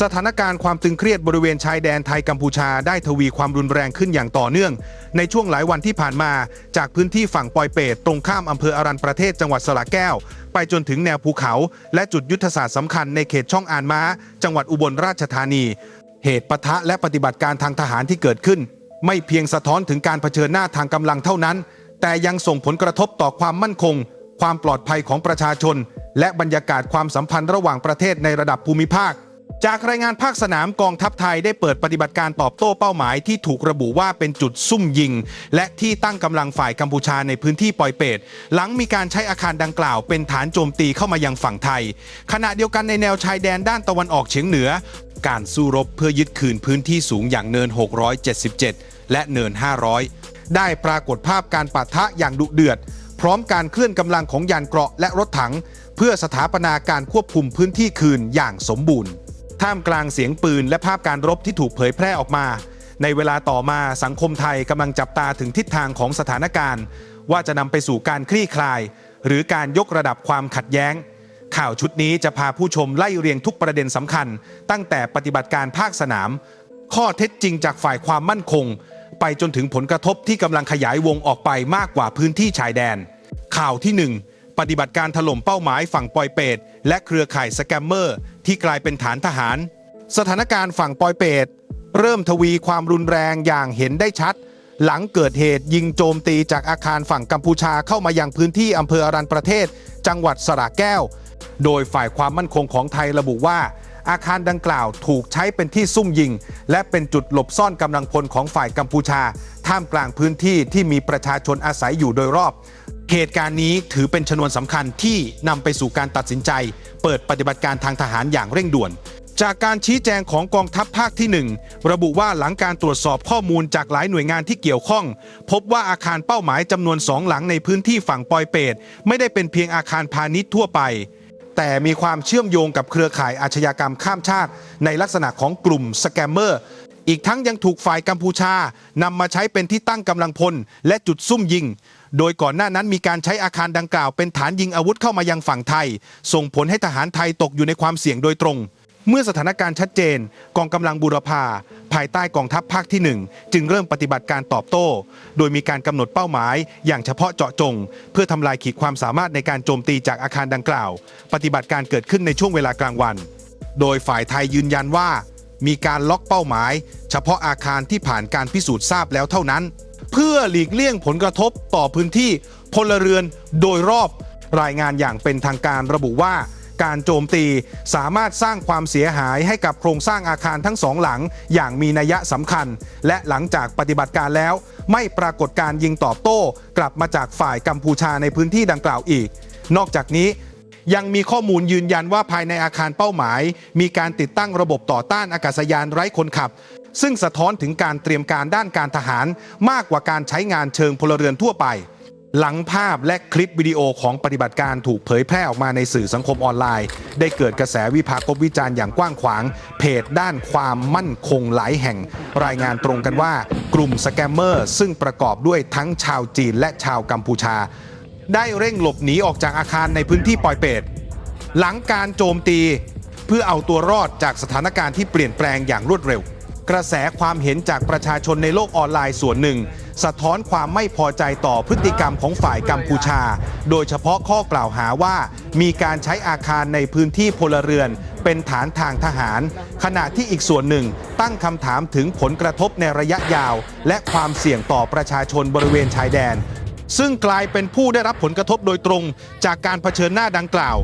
สถานการณ์ความตึงเครียดบริเวณชายแดนไทยกัมพูชาได้ทวีความรุนแรงขึ้นอย่างต่อเนื่อง ในช่วงหลายวันที่ผ่านมา จากพื้นที่ฝั่งปอยเปตตรงข้ามอำเภออารันประเทศจังหวัดสระแก้ว ไปจนถึงแนวภูเขา และจุดยุทธศาสตร์สำคัญในเขตช่องอานม้า จังหวัดอุบลราชธานี เหตุปะทะและปฏิบัติการทางทหารที่เกิดขึ้น ไม่เพียงสะท้อนถึงการเผชิญหน้าทางกำลังเท่านั้น แต่ยังส่งผลกระทบต่อความมั่นคง ความปลอดภัยของประชาชน และบรรยากาศความสัมพันธ์ระหว่างประเทศในระดับภูมิภาค จากรายงานภาคสนามกองทัพไทยได้เปิดปฏิบัติการตอบโต้เป้าหมายที่ถูกระบุว่าเป็นจุดซุ่มยิง และที่ตั้งกำลังฝ่ายกัมพูชาในพื้นที่ปอยเปตหลังมีการใช้อาคารดังกล่าวเป็นฐานโจมตีเข้ามายังฝั่งไทย ขณะเดียวกันในแนวชายแดนด้านตะวันออกเฉียงเหนือ การสู้รบเพื่อยึดคืนพื้นที่สูงอย่างเนิน 677 และเนิน 500 ได้ปรากฏภาพการปะทะอย่างดุเดือด พร้อมการเคลื่อนกำลังของยานเกราะและรถถัง เพื่อสถาปนาการควบคุมพื้นที่คืนอย่างสมบูรณ์ ท่ามกลางเสียงปืนและภาพการรบที่ถูกเผยแพร่ออกมา ในเวลาต่อมาสังคมไทยกำลังจับตาถึงทิศทางของสถานการณ์ ว่าจะนำไปสู่การคลี่คลาย หรือการยกระดับความขัดแย้ง ข่าวชุดนี้จะพาผู้ชมไล่เรียงทุกประเด็นสำคัญ ตั้งแต่ปฏิบัติการภาคสนาม ข้อเท็จจริงจากฝ่ายความมั่นคง ไปจนถึงผลกระทบที่กำลังขยายวงออกไปมากกว่าพื้นที่ชายแดน ข่าวที่ 1 ปฏิบัติการถล่มเป้าหมายฝั่งปอยเปตและเครือข่ายสแกมเมอร์ ที่กลายเป็นฐานทหาร สถานการณ์ฝั่งปอยเปตเริ่มทวีความรุนแรงอย่างเห็นได้ชัด หลังเกิดเหตุยิงโจมตีจากอาคารฝั่งกัมพูชาเข้ามายังพื้นที่อำเภออรันประเทศ จังหวัดสระแก้ว โดยฝ่ายความมั่นคงของไทยระบุว่า อาคารดังกล่าวถูกใช้เป็นที่ซุ่มยิง และเป็นจุดหลบซ่อนกำลังพลของฝ่ายกัมพูชา ท่ามกลางพื้นที่ที่มีประชาชนอาศัยอยู่โดยรอบ เหตุการณ์นี้ถือเป็นชนวนสำคัญที่นำไปสู่การตัดสินใจ เปิดปฏิบัติการทางทหารอย่างเร่งด่วน จากการชี้แจงของกองทัพภาคที่ 1 ระบุว่าหลังการตรวจสอบข้อมูลจากหลายหน่วยงานที่เกี่ยวข้อง พบว่าอาคารเป้าหมายจำนวนสองหลังในพื้นที่ฝั่งปอยเปตไม่ได้เป็นเพียงอาคารพาณิชย์ทั่วไป แต่มีความเชื่อมโยงกับเครือข่ายอาชญากรรมข้ามชาติ ในลักษณะของกลุ่มสแกมเมอร์อีกทั้งยังถูกฝ่ายกัมพูชานำมาใช้เป็นที่ตั้งกำลังพลและจุดซุ่มยิง โดยก่อนหน้านั้นมีการใช้อาคารดังกล่าวเป็นฐานยิงอาวุธเข้ามายังฝั่งไทย ส่งผลให้ทหารไทยตกอยู่ในความเสี่ยงโดยตรง เมื่อสถานการณ์ชัดเจน กองกำลังบูรพาภายใต้กองทัพภาคที่ 1 จึงเริ่มปฏิบัติการตอบโต้ โดยมีการกำหนดเป้าหมาย อย่างเฉพาะเจาะจง เพื่อทำลายขีดความสามารถในการโจมตีจากอาคารดังกล่าว ปฏิบัติการเกิดขึ้นในช่วงเวลากลางวัน โดยฝ่ายไทยยืนยันว่า มีการล็อกเป้าหมาย เฉพาะอาคารที่ผ่านการพิสูจน์ทราบแล้วเท่านั้น เพื่อหลีกเลี่ยงผลกระทบต่อพื้นที่พลเรือนโดยรอบรายงานอย่างเป็นทางการระบุว่าการโจมตีสามารถสร้างความเสียหายให้กับโครงสร้างอาคารทั้งสองหลังอย่างมีนัยสำคัญ และหลังจากปฏิบัติการแล้ว ไม่ปรากฏการยิงตอบโต้ กลับมาจากฝ่ายกัมพูชาในพื้นที่ดังกล่าวอีก นอกจากนี้ยังมีข้อมูลยืนยันว่าภายในอาคารเป้าหมาย มีการติดตั้งระบบต่อต้านอากาศยานไร้คนขับ ซึ่งสะท้อนถึงการเตรียมการด้านการทหาร มากกว่าการใช้งานเชิงพลเรือนทั่วไป หลังภาพและคลิปวิดีโอของปฏิบัติการถูกเผยแพร่ออกมาในสื่อสังคมออนไลน์ ได้เกิดกระแสวิพากษ์วิจารณ์อย่างกว้างขวาง เพจด้านความมั่นคงหลายแห่ง รายงานตรงกันว่า กลุ่มสแกมเมอร์ซึ่งประกอบด้วยทั้งชาวจีนและชาวกัมพูชา ได้เร่งหลบหนีออกจากอาคารในพื้นที่ปอยเปตหลังการโจมตี เพื่อเอาตัวรอดจากสถานการณ์ที่เปลี่ยนแปลงอย่างรวดเร็ว กระแสความเห็นจากประชาชนในโลกออนไลน์ส่วนหนึ่ง สะท้อนความไม่พอใจต่อพฤติกรรมของฝ่ายกัมพูชา โดยเฉพาะข้อกล่าวหาว่า มีการใช้อาคารในพื้นที่พลเรือน เป็นฐานทางทหาร ขณะที่อีกส่วนหนึ่ง ตั้งคำถามถึงผลกระทบในระยะยาว และความเสี่ยงต่อประชาชนบริเวณชายแดน ซึ่งกลายเป็นผู้ได้รับผลกระทบโดยตรง จากการเผชิญหน้าดังกล่าว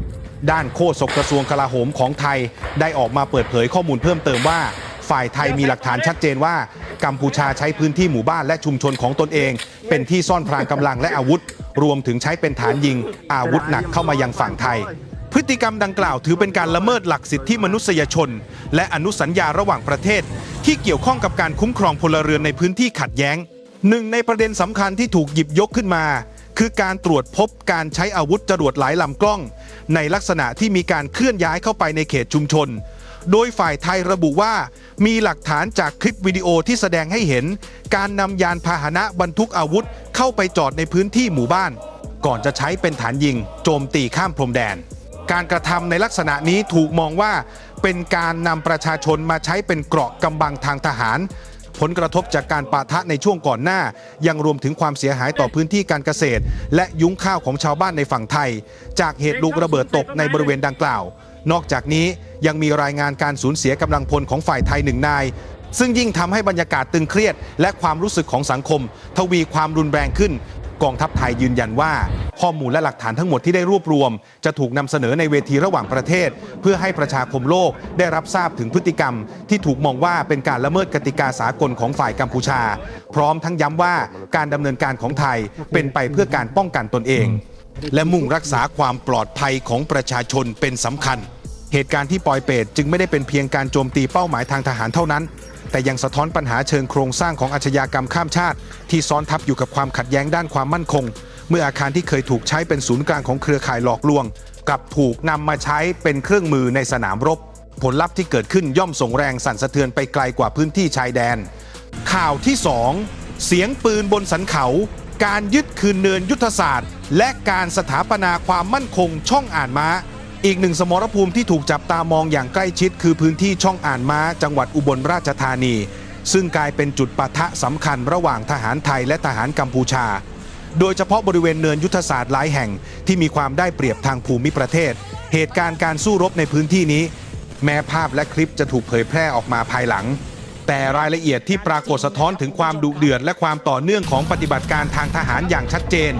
ด้านโฆษกกระทรวงกลาโหมของไทย ได้ออกมาเปิดเผยข้อมูลเพิ่มเติมว่า ฝ่ายไทยมีหลักฐานชัดเจนว่า กัมพูชาใช้พื้นที่หมู่บ้านและชุมชนของตนเอง เป็นที่ซ่อนพรางกำลังและอาวุธ รวมถึงใช้เป็นฐานยิง อาวุธหนักเข้ามายังฝั่งไทย พฤติกรรมดังกล่าวถือเป็นการละเมิดหลักสิทธิมนุษยชน และอนุสัญญาระหว่างประเทศ ที่เกี่ยวข้องกับการคุ้มครองพลเรือนในพื้นที่ขัดแย้งหนึ่งในประเด็นสำคัญที่ถูกหยิบยกขึ้นมา คือการตรวจพบการใช้อาวุธจรวดหลายลำกล้อง ในลักษณะที่มีการเคลื่อนย้ายเข้าไปในเขตชุมชน โดยฝ่ายไทยระบุว่า มีหลักฐานจากคลิปวิดีโอที่แสดงให้เห็น การนำยานพาหนะบรรทุกอาวุธ เข้าไปจอดในพื้นที่หมู่บ้าน ก่อนจะใช้เป็นฐานยิง โจมตีข้ามพรมแดน การกระทำในลักษณะนี้ถูกมองว่า เป็นการนำประชาชนมาใช้เป็นเกราะกำบังทางทหาร ผลกระทบจากการปะทะในช่วงก่อนหน้า ยังรวมถึงความเสียหายต่อพื้นที่การเกษตร และยุ้งข้าวของชาวบ้านในฝั่งไทย จากเหตุลูกระเบิดตกในบริเวณดังกล่าว นอกจากนี้ยังมีรายงานการสูญเสียกำลังพลของฝ่ายไทยหนึ่งนาย ซึ่งยิ่งทำให้บรรยากาศตึงเครียด และความรู้สึกของสังคม ทวีความรุนแรงขึ้น กองทัพไทยยืนยันว่า ข้อมูลและหลักฐานทั้งหมดที่ได้รวบรวม จะถูกนำเสนอในเวทีระหว่างประเทศ เพื่อให้ประชาคมโลกได้รับทราบถึงพฤติกรรม ที่ถูกมองว่าเป็นการละเมิดกติกาสากลของฝ่ายกัมพูชา พร้อมทั้งย้ำว่าการดำเนินการของไทยเป็นไปเพื่อการป้องกันตนเอง และมุ่งรักษาความปลอดภัยของประชาชนเป็นสำคัญ เหตุการณ์ที่ปอยเปตจึงไม่ได้เป็นเพียงการโจมตีเป้าหมายทางทหารเท่านั้น แต่ยังสะท้อนปัญหาเชิงโครงสร้างของอาชญากรรมข้ามชาติ ที่ซ้อนทับอยู่กับความขัดแย้งด้านความมั่นคง เมื่ออาคารที่เคยถูกใช้เป็นศูนย์กลางของเครือข่ายหลอกลวง กลับถูกนำมาใช้เป็นเครื่องมือในสนามรบ ผลลัพธ์ที่เกิดขึ้นย่อมส่งแรงสั่นสะเทือนไปไกลกว่าพื้นที่ชายแดน ข่าวที่ 2 เสียงปืนบนสันเขา การยึดคืนเนินยุทธศาสตร์ และการสถาปนาความมั่นคงช่องอ่านม้า อีกหนึ่งสมรภูมิที่ถูกจับตามองอย่างใกล้ชิด คือพื้นที่ช่องอ่านม้าจังหวัดอุบลราชธานี ซึ่งกลายเป็นจุดปะทะสำคัญระหว่างทหารไทยและทหารกัมพูชา โดยเฉพาะบริเวณเนินยุทธศาสตร์หลายแห่งที่มีความได้เปรียบทางภูมิประเทศ เหตุการณ์การสู้รบในพื้นที่นี้ แม้ภาพและคลิปจะถูกเผยแพร่ออกมาภายหลัง แต่รายละเอียดที่ปรากฏสะท้อนถึงความดุเดือดและความต่อเนื่องของปฏิบัติการทางทหารอย่างชัดเจน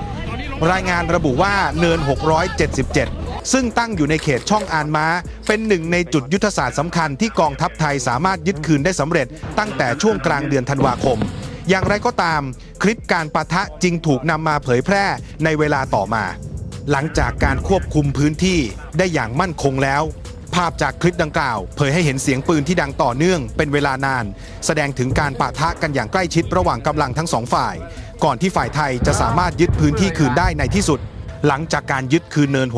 รายงานระบุว่าเนิน 677 ซึ่งตั้งอยู่ในเขตช่องอานม้า เป็นหนึ่งในจุดยุทธศาสตร์สำคัญที่กองทัพไทยสามารถยึดคืนได้สำเร็จ ตั้งแต่ช่วงกลางเดือนธันวาคม อย่างไรก็ตาม คลิปการปะทะจึงถูกนำมาเผยแพร่ในเวลาต่อมา หลังจากการควบคุมพื้นที่ได้อย่างมั่นคงแล้วภาพจากคลิปดังกล่าว เผยให้เห็นเสียงปืนที่ดังต่อเนื่องเป็นเวลานาน แสดงถึงการปะทะกันอย่างใกล้ชิดระหว่างกำลังทั้งสองฝ่าย ก่อนที่ฝ่ายไทยจะสามารถยึดพื้นที่คืนได้ในที่สุด หลังจากการยึดคืนเนิน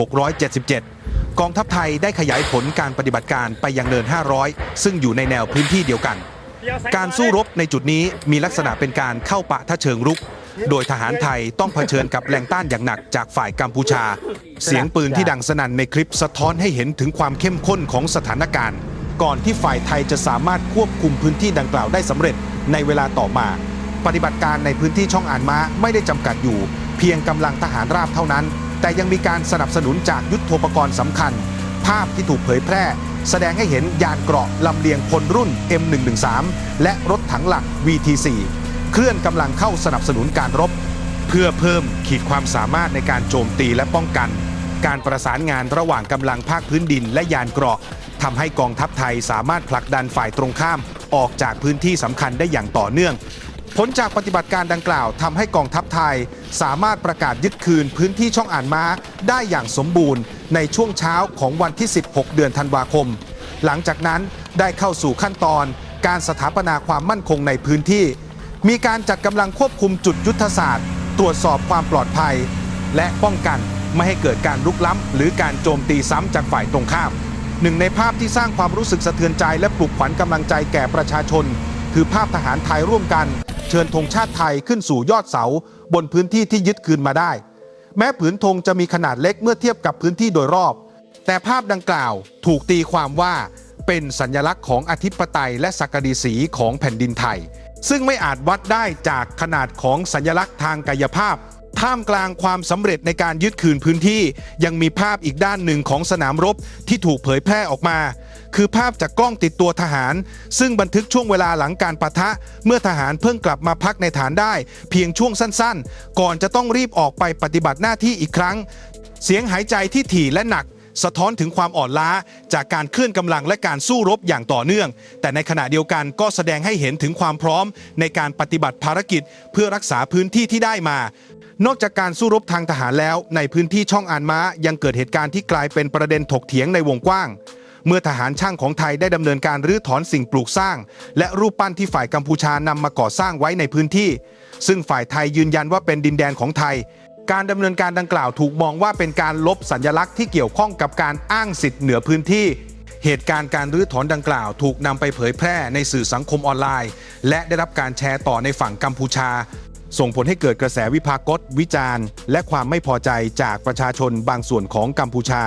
677 กองทัพไทยได้ขยายผลการปฏิบัติการไปยังเนิน 500 ซึ่งอยู่ในแนวพื้นที่เดียวกัน การสู้รบในจุดนี้มีลักษณะเป็นการเข้าปะทะเชิงรุก โดยทหารไทยต้องเผชิญกับแรงต้านอย่างหนักจากฝ่ายกัมพูชา เสียงปืนที่ดังสนั่นในคลิปสะท้อนให้เห็นถึงความเข้มข้นของสถานการณ์ ก่อนที่ฝ่ายไทยจะสามารถควบคุมพื้นที่ดังกล่าวได้สำเร็จในเวลาต่อมา ปฏิบัติการในพื้นที่ช่องอ่านม้าไม่ได้จำกัดอยู่ เพียงกำลังทหารราบเท่านั้น แต่ยังมีการสนับสนุนจากยุทธปกรณ์สำคัญ ภาพที่ถูกเผยแพร่ แสดงให้เห็นยานเกราะลำเลียงพลรุ่น M113 และรถถังหลัก VT4 เคลื่อนกำลังเข้าสนับสนุนการรบ เพื่อเพิ่มขีดความสามารถในการโจมตีและป้องกัน การประสานงานระหว่างกำลังภาคพื้นดินและยานเกราะทำให้กองทัพไทยสามารถผลักดันฝ่ายตรงข้ามออกจากพื้นที่สำคัญได้อย่างต่อเนื่อง ผลจากปฏิบัติการดังกล่าวทำให้กองทัพไทย สามารถประกาศยึดคืนพื้นที่ช่องอ่านม้าได้อย่างสมบูรณ์ ในช่วงเช้าของวันที่ 16 เดือนธันวาคม หลังจากนั้นได้เข้าสู่ขั้นตอน การสถาปนาความมั่นคงในพื้นที่ มีการจัดกำลังควบคุมจุดยุทธศาสตร์ ตรวจสอบความปลอดภัย และป้องกันไม่ให้เกิดการลุกล้ำหรือการโจมตีซ้ำจากฝ่ายตรงข้ามหนึ่งในภาพที่สร้างความรู้สึกสะเทือนใจและปลุกขวัญกำลังใจแก่ประชาชน คือภาพทหารไทยร่วมกัน เชิญธงชาติไทยขึ้นสู่ยอดเสา บนพื้นที่ที่ยึดคืนมาได้ แม้ผืนธงจะมีขนาดเล็กเมื่อเทียบกับพื้นที่โดยรอบ แต่ภาพดังกล่าวถูกตีความว่าเป็นสัญลักษณ์ของอธิปไตยและศักดิศรีของแผ่นดินไทย ซึ่งไม่อาจวัดได้จากขนาดของสัญลักษณ์ทางกายภาพ ท่ามกลางความสำเร็จในการยึดคืนพื้นที่ ยังมีภาพอีกด้านหนึ่งของสนามรบที่ถูกเผยแพร่ออกมา คือภาพจากกล้องติดตัวทหาร ซึ่งบันทึกช่วงเวลาหลังการปะทะ เมื่อทหารเพิ่งกลับมาพักในฐานได้ เพียงช่วงสั้นๆ ก่อนจะต้องรีบออกไปปฏิบัติหน้าที่อีกครั้ง เสียงหายใจที่ถี่และหนัก สะท้อนถึงความอ่อนล้า จากการเคลื่อนกำลังและการสู้รบอย่างต่อเนื่อง แต่ในขณะเดียวกันก็แสดงให้เห็นถึงความพร้อม ในการปฏิบัติภารกิจ เพื่อรักษาพื้นที่ที่ได้มานอกจากการสู้รบทางทหารแล้ว ในพื้นที่ช่องอานม้ายังเกิดเหตุการณ์ที่กลายเป็นประเด็นถกเถียงในวงกว้าง เมื่อทหารช่างของไทยได้ดำเนินการรื้อถอนสิ่งปลูกสร้าง และรูปปั้นที่ฝ่ายกัมพูชานำมาก่อสร้างไว้ในพื้นที่ ซึ่งฝ่ายไทยยืนยันว่าเป็นดินแดนของไทย การดำเนินการดังกล่าวถูกมองว่าเป็นการลบสัญลักษณ์ที่เกี่ยวข้องกับการอ้างสิทธิ์เหนือพื้นที่เหตุการณ์การรื้อถอนดังกล่าวถูกนำไปเผยแพร่ในสื่อสังคมออนไลน์ และได้รับการแชร์ต่อในฝั่งกัมพูชา ส่งผลให้เกิดกระแสวิพากษ์วิจารณ์ และความไม่พอใจจากประชาชนบางส่วนของกัมพูชา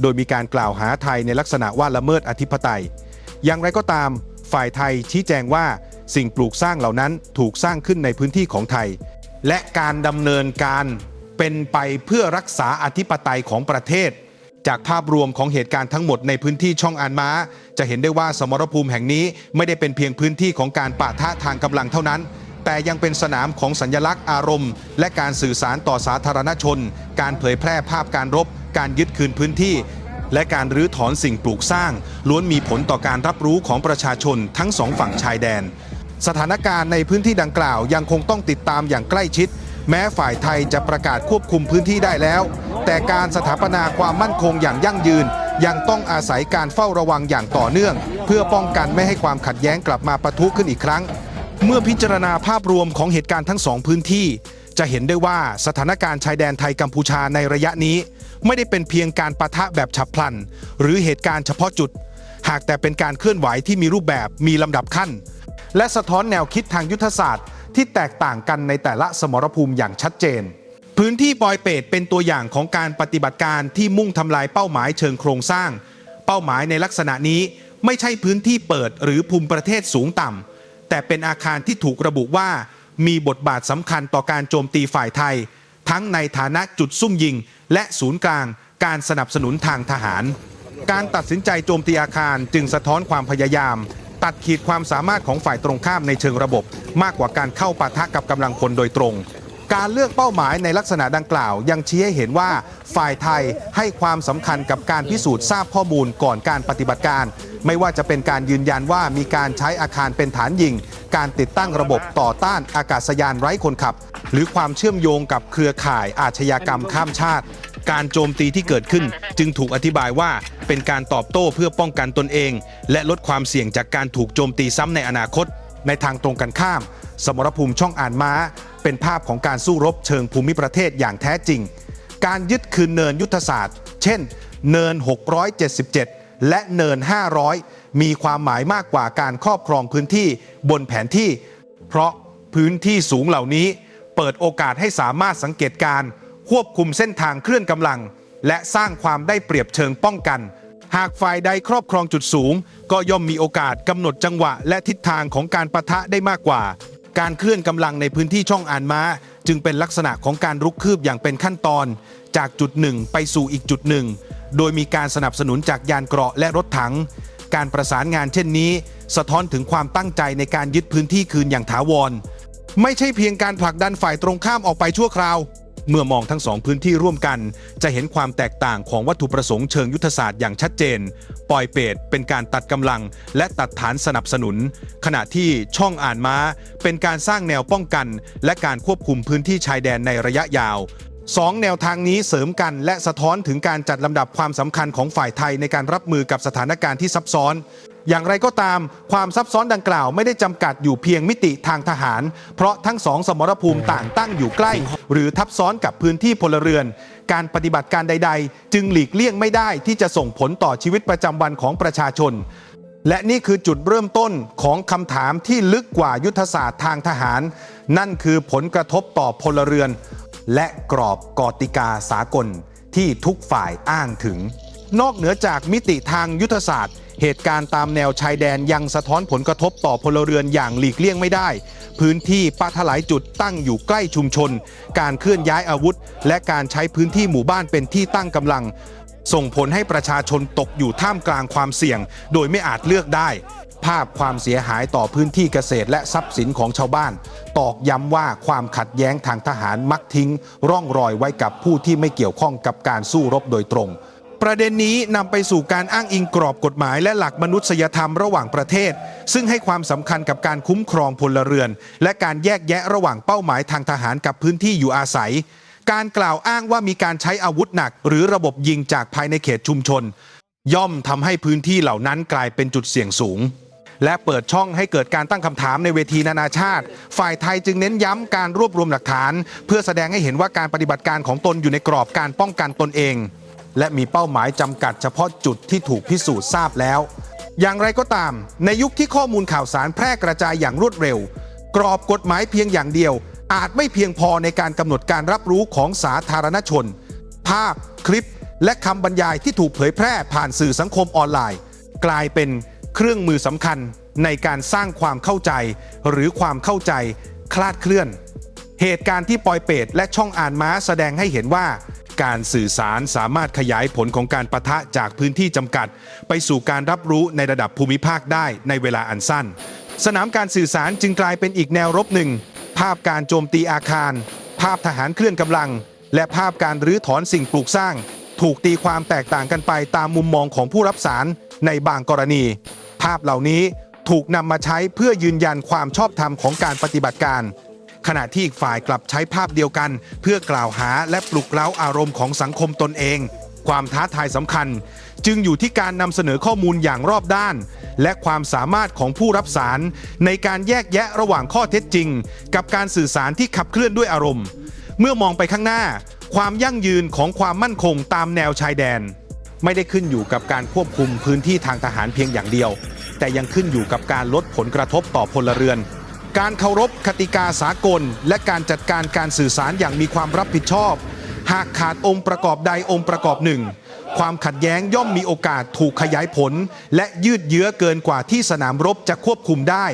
โดยมีการกล่าวหาไทยในลักษณะว่าละเมิดอธิปไตย อย่างไรก็ตาม ฝ่ายไทยชี้แจงว่าสิ่งปลูกสร้างเหล่านั้นถูกสร้างขึ้นในพื้นที่ของไทย และการดำเนินการเป็นไปเพื่อรักษาอธิปไตยของประเทศ จากภาพรวมของเหตุการณ์ทั้งหมดในพื้นที่ช่องอานม้า จะเห็นได้ว่าสมรภูมิแห่งนี้ไม่ได้เป็นเพียงพื้นที่ของการปะทะทางกำลังเท่านั้น แต่ยังเป็นสนามของสัญลักษณ์อารมณ์ และการสื่อสารต่อสาธารณชน การเผยแพร่ภาพการรบ การยึดคืนพื้นที่ และการรื้อถอนสิ่งปลูกสร้าง ล้วนมีผลต่อการรับรู้ของประชาชนทั้งสองฝั่งชายแดน สถานการณ์ในพื้นที่ดังกล่าวยังคงต้องติดตามอย่างใกล้ชิด แม้ฝ่ายไทยจะประกาศควบคุมพื้นที่ได้แล้ว แต่การสถาปนาความมั่นคงอย่างยั่งยืนยังต้องอาศัยการเฝ้าระวังอย่างต่อเนื่อง เพื่อป้องกันไม่ให้ความขัดแย้งกลับมาปะทุขึ้นอีกครั้ง เมื่อพิจารณาภาพรวมของเหตุการณ์ทั้งสองพื้นที่ จะเห็นได้ว่าสถานการณ์ชายแดนไทยกัมพูชาในระยะนี้ ไม่ได้เป็นเพียงการปะทะแบบฉับพลัน หรือเหตุการณ์เฉพาะจุด หากแต่เป็นการเคลื่อนไหวที่มีรูปแบบมีลำดับขั้น และสะท้อนแนวคิดทางยุทธศาสตร์ ที่แตกต่างกันในแต่ละสมรภูมิอย่างชัดเจน พื้นที่ปอยเปตเป็นตัวอย่างของการปฏิบัติการที่มุ่งทำลายเป้าหมายเชิงโครงสร้าง เป้าหมายในลักษณะนี้ไม่ใช่พื้นที่เปิดหรือภูมิประเทศสูงต่ำ แต่เป็นอาคารที่ถูกระบุว่ามีบทบาทสำคัญต่อการโจมตีฝ่ายไทย ทั้งในฐานะจุดซุ่มยิง และศูนย์กลางการสนับสนุนทางทหาร การตัดสินใจโจมตีอาคารจึงสะท้อนความพยายาม ตัดขีดความสามารถของฝ่ายตรงข้ามในเชิงระบบ มากกว่าการเข้าปะทะกับกำลังพลโดยตรง การเลือกเป้าหมายในลักษณะดังกล่าว ยังชี้ให้เห็นว่าฝ่ายไทยให้ความสำคัญกับการพิสูจน์ทราบข้อมูลก่อนการปฏิบัติการ ไม่ว่าจะเป็นการยืนยันว่ามีการใช้อาคารเป็นฐานยิง การติดตั้งระบบต่อต้านอากาศยานไร้คนขับ หรือความเชื่อมโยงกับเครือข่ายอาชญากรรมข้ามชาติ การโจมตีที่เกิดขึ้น จึงถูกอธิบายว่าเป็นการตอบโต้เพื่อป้องกันตนเอง และลดความเสี่ยงจากการถูกโจมตีซ้ำในอนาคต ในทางตรงกันข้าม สมรภูมิช่องอ่านม้า เป็นภาพของการสู้รบเชิงภูมิประเทศอย่างแท้จริง การยึดคืนเนินยุทธศาสตร์ เช่น เนิน 677 และเนิน 500 มีความหมายมากกว่าการครอบครองพื้นที่บนแผนที่ เพราะพื้นที่สูงเหล่านี้ เปิดโอกาสให้สามารถสังเกตการ ควบคุมเส้นทางเคลื่อนกำลัง และสร้างความได้เปรียบเชิงป้องกัน หากฝ่ายใดครอบครองจุดสูง ก็ย่อมมีโอกาสกำหนดจังหวะ และทิศทางของการประทะได้มากกว่า การเคลื่อนกำลังในพื้นที่ช่องอ่านม้า จึงเป็นลักษณะของการรุกคืบอย่างเป็นขั้นตอน จากจุดหนึ่งไปสู่อีกจุดหนึ่ง โดยมีการสนับสนุนจากยานเกราะและรถถัง การประสานงานเช่นนี้ สะท้อนถึงความตั้งใจในการยึดพื้นที่คืนอย่างถาวร ไม่ใช่เพียงการผลักดันฝ่ายตรงข้ามออกไปชั่วคราว เมื่อมองทั้งสองพื้นที่ร่วมกัน จะเห็นความแตกต่างของวัตถุประสงค์เชิงยุทธศาสตร์อย่างชัดเจน ปอยเปตเป็นการตัดกำลังและตัดฐานสนับสนุน ขณะที่ช่องอ่านม้า เป็นการสร้างแนวป้องกัน และการควบคุมพื้นที่ชายแดนในระยะยาว สองแนวทางนี้เสริมกันและสะท้อนถึงการจัดลำดับความสำคัญของฝ่ายไทยในการรับมือกับสถานการณ์ที่ซับซ้อน อย่างไรก็ตาม ความซับซ้อนดังกล่าวไม่ได้จำกัดอยู่เพียงมิติทางทหาร เพราะทั้งสองสมรภูมิต่างตั้งอยู่ใกล้ หรือทับซ้อนกับพื้นที่พลเรือน การปฏิบัติการใด ๆ จึงหลีกเลี่ยงไม่ได้ที่จะส่งผลต่อชีวิตประจำวันของประชาชนและนี่คือจุดเริ่มต้นของคำถามที่ลึกกว่ายุทธศาสตร์ทางทหาร นั่นคือผลกระทบต่อพลเรือน และกรอบกติกาสากลที่ทุกฝ่ายอ้างถึง นอกเหนือจากมิติทางยุทธศาสตร์ เหตุการณ์ตามแนวชายแดนยังสะท้อนผลกระทบต่อพลเรือนอย่างหลีกเลี่ยงไม่ได้ พื้นที่ปะทลายจุดตั้งอยู่ใกล้ชุมชน การเคลื่อนย้ายอาวุธ และการใช้พื้นที่หมู่บ้านเป็นที่ตั้งกำลัง ส่งผลให้ประชาชนตกอยู่ท่ามกลางความเสี่ยง โดยไม่อาจเลือกได้ ภาพความเสียหายต่อพื้นที่เกษตรและทรัพย์สินของชาวบ้าน ตอกย้ำว่าความขัดแย้งทางทหารมักทิ้ง ร่องรอยไว้กับผู้ที่ไม่เกี่ยวข้องกับการสู้รบโดยตรง ประเด็นนี้นำไปสู่การอ้างอิงกรอบกฎหมายและหลักมนุษยธรรมระหว่างประเทศ ซึ่งให้ความสำคัญกับการคุ้มครองพลเรือน และการแยกแยะระหว่างเป้าหมายทางทหารกับพื้นที่อยู่อาศัย การกล่าวอ้างว่ามีการใช้อาวุธหนัก หรือระบบยิงจากภายในเขตชุมชน ย่อมทำให้พื้นที่เหล่านั้นกลายเป็นจุดเสี่ยงสูง และเปิดช่องให้เกิดการตั้งคำถามในเวทีนานาชาติ ฝ่ายไทยจึงเน้นย้ำการรวบรวมหลักฐาน เพื่อแสดงให้เห็นว่าการปฏิบัติการของตนอยู่ในกรอบการป้องกันตนเอง และมีเป้าหมายจำกัดเฉพาะจุดที่ถูกพิสูจน์ทราบแล้ว อย่างไรก็ตาม ในยุคที่ข้อมูลข่าวสารแพร่กระจายอย่างรวดเร็ว กรอบกฎหมายเพียงอย่างเดียว อาจไม่เพียงพอในการกำหนดการรับรู้ของสาธารณชน ภาพคลิปและคำบรรยายที่ถูกเผยแพร่ผ่านสื่อสังคมออนไลน์ กลายเป็น เครื่องมือสำคัญในการสร้างความเข้าใจ หรือความเข้าใจคลาดเคลื่อน เหตุการณ์ที่ปอยเปตและช่องอ่านม้าแสดงให้เห็นว่า การสื่อสารสามารถขยายผลของการประทะจากพื้นที่จำกัด ไปสู่การรับรู้ในระดับภูมิภาคได้ในเวลาอันสั้น สนามการสื่อสารจึงกลายเป็นอีกแนวรบหนึ่ง ภาพการโจมตีอาคาร ภาพทหารเคลื่อนกำลัง และภาพการรื้อถอนสิ่งปลูกสร้าง ถูกตีความแตกต่างกันไปตามมุมมองของผู้รับสารในบางกรณี ภาพเหล่านี้ถูกนำมาใช้เพื่อยืนยันความชอบธรรมของการปฏิบัติการ ขณะที่อีกฝ่ายกลับใช้ภาพเดียวกัน เพื่อกล่าวหาและปลุกเร้าอารมณ์ของสังคมตนเอง ความท้าทายสำคัญ จึงอยู่ที่การนำเสนอข้อมูลอย่างรอบด้าน และความสามารถของผู้รับสาร ในการแยกแยะระหว่างข้อเท็จจริง กับการสื่อสารที่ขับเคลื่อนด้วยอารมณ์ เมื่อมองไปข้างหน้า ความยั่งยืนของความมั่นคงตามแนวชายแดน ไม่ได้ขึ้นอยู่กับการควบคุมพื้นที่ทางทหารเพียงอย่างเดียว แต่ยังขึ้นอยู่กับการลดผลกระทบต่อพลเรือน การเคารพกติกาสากล และการจัดการการสื่อสารอย่างมีความรับผิดชอบ หากขาดองค์ประกอบใดองค์ประกอบหนึ่ง ความขัดแย้งย่อมมีโอกาสถูกขยายผล และยืดเยื้อเกินกว่าที่สนามรบจะควบคุมได้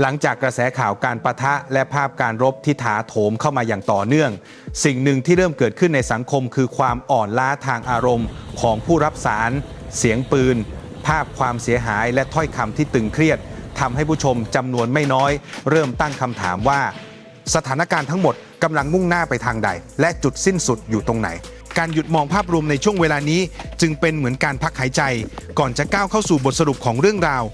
หลังจากกระแสข่าวการประทะและภาพการรบที่ถาโถมเข้ามาอย่างต่อเนื่อง สิ่งหนึ่งที่เริ่มเกิดขึ้นในสังคมคือความอ่อนล้าทางอารมณ์ ของผู้รับสาร เสียงปืน ภาพความเสียหายและถ้อยคำที่ตึงเครียดทำให้ผู้ชมจำนวนไม่น้อย เริ่มตั้งคำถามว่า สถานการณ์ทั้งหมดกำลังมุ่งหน้าไปทางใด และจุดสิ้นสุดอยู่ตรงไหน การหยุดมองภาพรวมในช่วงเวลานี้ จึงเป็นเหมือนการพักหายใจ ก่อนจะก้าวเข้าสู่บทสรุปของเรื่องราว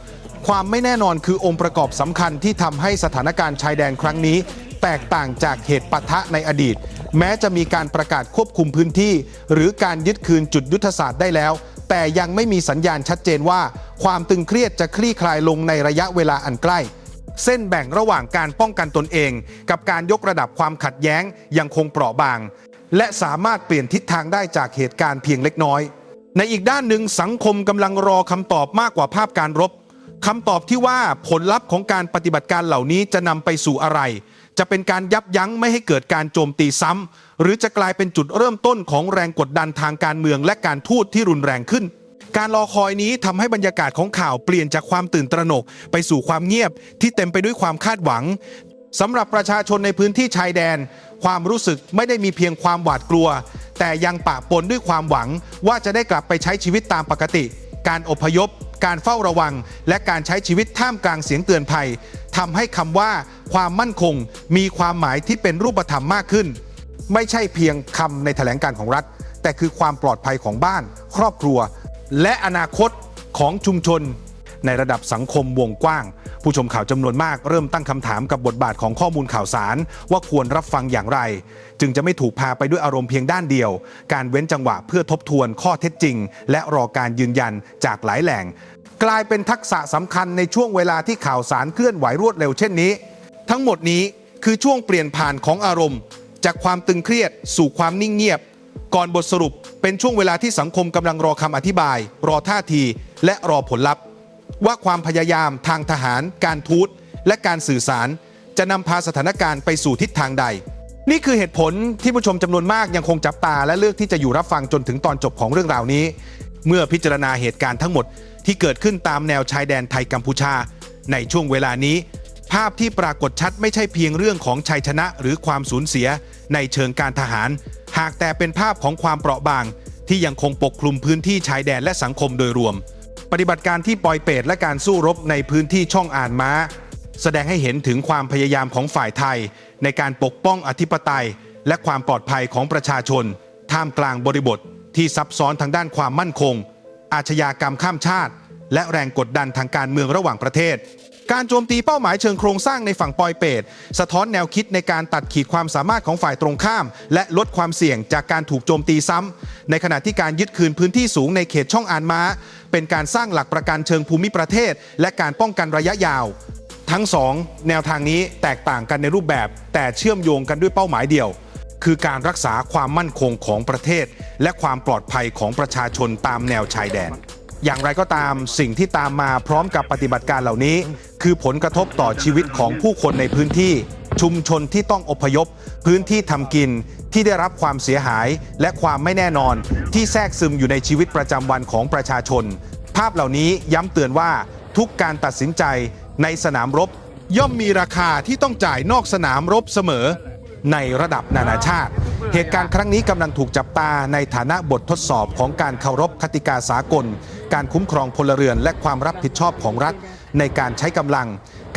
ความไม่แน่นอนคือองค์ประกอบสำคัญที่ทำให้สถานการณ์ชายแดนครั้งนี้ แตกต่างจากเหตุปะทะในอดีต แม้จะมีการประกาศควบคุมพื้นที่ หรือการยึดคืนจุดยุทธศาสตร์ได้แล้ว แต่ยังไม่มีสัญญาณชัดเจนว่า ความตึงเครียดจะคลี่คลายลงในระยะเวลาอันใกล้เส้นแบ่งระหว่างการป้องกันตนเอง กับการยกระดับความขัดแย้งยังคงเปราะบาง และสามารถเปลี่ยนทิศทางได้จากเหตุการณ์เพียงเล็กน้อย ในอีกด้านหนึ่งสังคมกำลังรอคำตอบมากกว่าภาพการรบ คำตอบที่ว่าผลลัพธ์ของการปฏิบัติการเหล่านี้จะนำไปสู่อะไร จะเป็นการยับยั้งไม่ให้เกิดการโจมตีซ้ำหรือจะกลายเป็นจุดเริ่มต้นของแรงกดดันทางการเมืองและการทูตที่รุนแรงขึ้นการรอคอยนี้ทำให้บรรยากาศของข่าวเปลี่ยนจากความตื่นตระหนก ไปสู่ความเงียบที่เต็มไปด้วยความคาดหวังสำหรับประชาชนในพื้นที่ชายแดน ความรู้สึกไม่ได้มีเพียงความหวาดกลัว แต่ยังปะปนด้วยความหวังว่าจะได้กลับไปใช้ชีวิตตามปกติ การอพยพ การเฝ้าระวัง และการใช้ชีวิตท่ามกลางเสียงเตือนภัยทำให้คำว่าความมั่นคง มีความหมายที่เป็นรูปธรรมมากขึ้น ไม่ใช่เพียงคำในแถลงการของรัฐ แต่คือความปลอดภัยของบ้าน ครอบครัว และอนาคตของชุมชน ในระดับสังคมวงกว้าง ผู้ชมข่าวจำนวนมากเริ่มตั้งคำถามกับบทบาทของข้อมูลข่าวสาร ว่าควรรับฟังอย่างไร จึงจะไม่ถูกพาไปด้วยอารมณ์เพียงด้านเดียว การเว้นจังหวะเพื่อทบทวนข้อเท็จจริง และรอการยืนยันจากหลายแหล่ง กลายเป็นทักษะสำคัญในช่วงเวลาที่ข่าวสารเคลื่อนไหวรวดเร็วเช่นนี้ ทั้งหมดนี้คือช่วงเปลี่ยนผ่านของอารมณ์ จากความตึงเครียดสู่ความนิ่งเงียบ ก่อนบทสรุปเป็นช่วงเวลาที่สังคมกำลังรอคำอธิบาย รอท่าที และรอผลลัพธ์ ว่าความพยายามทางทหาร การทูตและการสื่อสาร จะนำพาสถานการณ์ไปสู่ทิศทางใด นี่คือเหตุผลที่ผู้ชมจำนวนมากยังคงจับตาและเลือกที่จะอยู่รับฟังจนถึงตอนจบของเรื่องราวนี้ เมื่อพิจารณาเหตุการณ์ทั้งหมด ที่เกิดขึ้นตามแนวชายแดนไทยกัมพูชา ในช่วงเวลานี้ ภาพที่ปรากฏชัดไม่ใช่เพียงเรื่องของชัยชนะหรือความสูญเสียในเชิงการทหาร หากแต่เป็นภาพของความเปราะบาง ที่ยังคงปกคลุมพื้นที่ชายแดนและสังคมโดยรวม ปฏิบัติการที่ปอยเปตและการสู้รบในพื้นที่ช่องอ่านม้า แสดงให้เห็นถึงความพยายามของฝ่ายไทย ในการปกป้องอธิปไตย และความปลอดภัยของประชาชน ท่ามกลางบริบทที่ซับซ้อนทางด้านความมั่นคง อาชญากรรมข้ามชาติ และแรงกดดันทางการเมืองระหว่างประเทศ การโจมตีเป้าหมายเชิงโครงสร้างในฝั่งปอยเปตสะท้อนแนวคิดในการตัดขีดความสามารถของฝ่ายตรงข้าม และลดความเสี่ยงจากการถูกโจมตีซ้ำในขณะที่การยึดคืนพื้นที่สูงในเขตช่องอานม้า เป็นการสร้างหลักประกันเชิงภูมิประเทศ และการป้องกันระยะยาว ทั้งสองแนวทางนี้แตกต่างกันในรูปแบบ แต่เชื่อมโยงกันด้วยเป้าหมายเดียว คือการรักษาความมั่นคงของประเทศ และความปลอดภัยของประชาชนตามแนวชายแดน อย่างไรก็ตามสิ่งที่ตามมาพร้อมกับปฏิบัติการเหล่านี้ คือผลกระทบต่อชีวิตของผู้คนในพื้นที่ ชุมชนที่ต้องอพยพ พื้นที่ทำกินที่ได้รับความเสียหายและความไม่แน่นอน ที่แทรกซึมอยู่ในชีวิตประจำวันของประชาชน ภาพเหล่านี้ย้ำเตือนว่าทุกการตัดสินใจในสนามรบ ย่อมมีราคาที่ต้องจ่ายนอกสนามรบเสมอ ในระดับนานาชาติ เหตุการณ์ครั้งนี้กำลังถูกจับตาในฐานะบททดสอบของการเคารพกติกาสากล การคุ้มครองพลเรือน และความรับผิดชอบของรัฐ ในการใช้กำลัง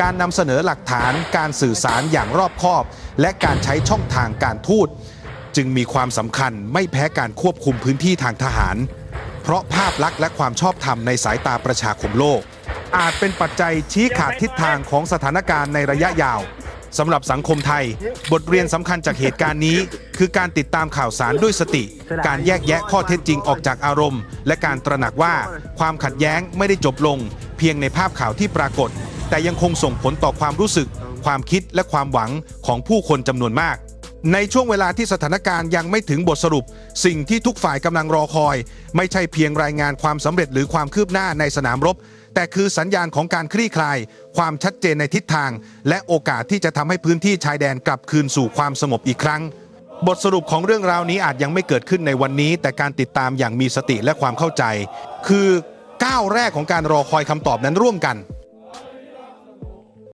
การนำเสนอหลักฐาน การสื่อสารอย่างรอบคอบ และการใช้ช่องทางการทูตจึงมีความสำคัญไม่แพ้การควบคุมพื้นที่ทางทหาร เพราะภาพลักษณ์และความชอบธรรมในสายตาประชาคมโลก อาจเป็นปัจจัยชี้ขาดทิศทางของสถานการณ์ในระยะยาว สำหรับสังคมไทย บทเรียนสำคัญจากเหตุการณ์นี้ คือการติดตามข่าวสารด้วยสติ การแยกแยะข้อเท็จจริงออกจากอารมณ์ และการตระหนักว่าความขัดแย้งไม่ได้จบลง เพียงในภาพข่าวที่ปรากฏ แต่ยังคงส่งผลต่อความรู้สึก ความคิดและความหวังของผู้คนจำนวนมากในช่วงเวลาที่สถานการณ์ยังไม่ถึงบทสรุป สิ่งที่ทุกฝ่ายกำลังรอคอย ไม่ใช่เพียงรายงานความสำเร็จหรือความคืบหน้าในสนามรบ แต่คือสัญญาณของการคลี่คลาย ความชัดเจนในทิศทาง และโอกาสที่จะทำให้พื้นที่ชายแดนกลับคืนสู่ความสงบอีกครั้ง บทสรุปของเรื่องราวนี้อาจยังไม่เกิดขึ้นในวันนี้ แต่การติดตามอย่างมีสติและความเข้าใจ คือก้าวแรกของการรอคอยคำตอบนั้นร่วมกัน